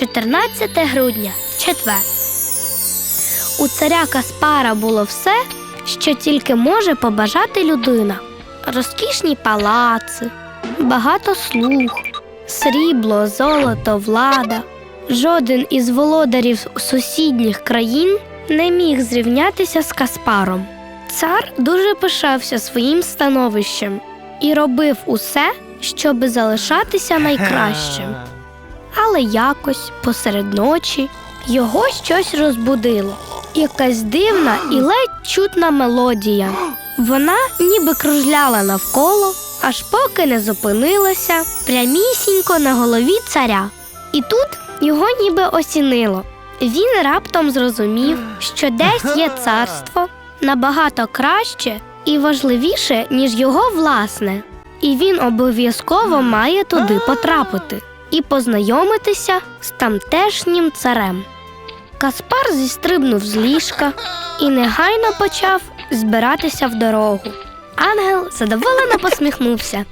14 грудня, четвер. У царя Каспара було все, що тільки може побажати людина: розкішні палаци, багато слуг, срібло, золото, влада. Жоден із володарів сусідніх країн не міг зрівнятися з Каспаром. Цар дуже пишався своїм становищем і робив усе, щоби залишатися найкращим. Але якось посеред ночі його щось розбудило. Якась дивна і ледь чутна мелодія. Вона ніби кружляла навколо, аж поки не зупинилася прямісінько на голові царя. І тут його ніби осінило. Він раптом зрозумів, що десь є царство набагато краще і важливіше, ніж його власне, і він обов'язково має туди потрапити і познайомитися з тамтешнім царем. Каспар зістрибнув з ліжка і негайно почав збиратися в дорогу. Ангел задоволено посміхнувся